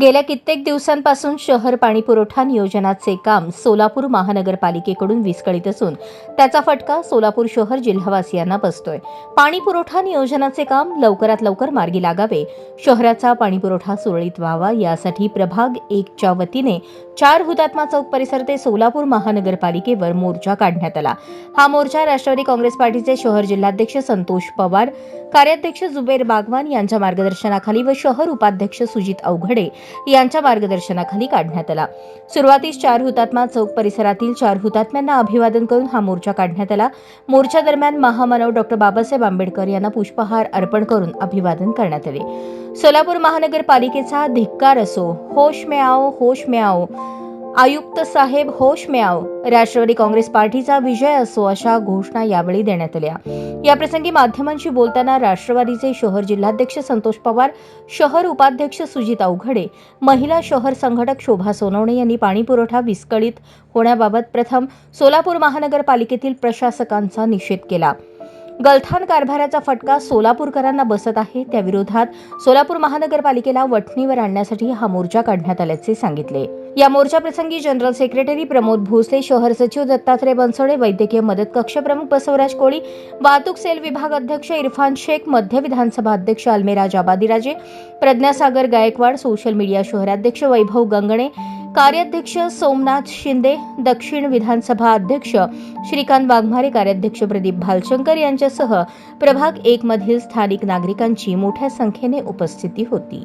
गेल्या कित्येक दिवसांपासून शहर पाणी पुरवठा नियोजनाचे काम सोलापूर महानगरपालिकेकडून विस्कळीत असून त्याचा फटका सोलापूर शहर जिल्हावासियांना बसतोय. पाणी पुरवठा नियोजनाचे काम लवकरात लवकर मार्गी लागावे. शहराचा पाणी पुरवठा सुरळीत व्हावा यासाठी प्रभाग एकच्या वतीने चार हुतात्मा चौक परिसर ते सोलापूर महानगरपालिकेवर मोर्चा काढण्यात आला. हा मोर्चा राष्ट्रवादी काँग्रेस पार्टीचे शहर जिल्हाध्यक्ष संतोष पवार कार्याध्यक्ष जुबेर बागवान यांच्या मार्गदर्शनाखाली व शहर उपाध्यक्ष सुजित अवघडे यांच्या मार्गदर्शनाखाली काढण्यात आला. सुरुवातीस चार हुतात्मा चौक परिसरातील चार हुतात्म्यांना अभिवादन करून हा मोर्चा काढण्यात आला. मोर्चा दरम्यान महामानव डॉक्टर बाबासाहेब आंबेडकर यांना पुष्पहार अर्पण करून अभिवादन करण्यात आले. सोलापूर महानगरपालिकेचा धिक्कार असो होश में आओ होश में आओ आयुक्त साहेब होश में आओ राष्ट्रवादी काँग्रेस पार्टीचा विजय असो अशा घोषणा यावेळी देण्यात आल्या. याप्रसंगी माध्यमांशी बोलताना राष्ट्रवादीचे शहर जिल्हाध्यक्ष संतोष पवार शहर उपाध्यक्ष सुजित अवघडे महिला शहर संघटक शोभा सोनवणे यांनी पाणी पुरवठा विस्कळीत होण्याबाबत प्रथम सोलापूर महानगरपालिकेतील प्रशासकांचा निषेध केला. गलथान कारभाराचा फटका सोलापूरकरांना बसत आहे. त्याविरोधात सोलापूर महानगरपालिकेला वठणीवर आणण्यासाठी हा मोर्चा काढण्यात आल्याचे सांगितले. या मोर्चाप्रसंगी जनरल सेक्रेटरी प्रमोद भोसले शहर सचिव दत्तात्रय बनसोडे वैद्यकीय मदत कक्ष प्रमुख बसवराज कोळी वाहतूक सेल विभाग अध्यक्ष इरफान शेख मध्य विधानसभा अध्यक्ष अल्मेराज आबादीराजे प्रज्ञासागर गायकवाड सोशल मीडिया शहराध्यक्ष वैभव गंगणे कार्याध्यक्ष सोमनाथ शिंदे दक्षिण विधानसभा अध्यक्ष श्रीकांत वाघमारे कार्याध्यक्ष प्रदीप भालशंकर यांच्यासह प्रभाग एकमधील स्थानिक नागरिकांची मोठ्या संख्येने उपस्थिती होती.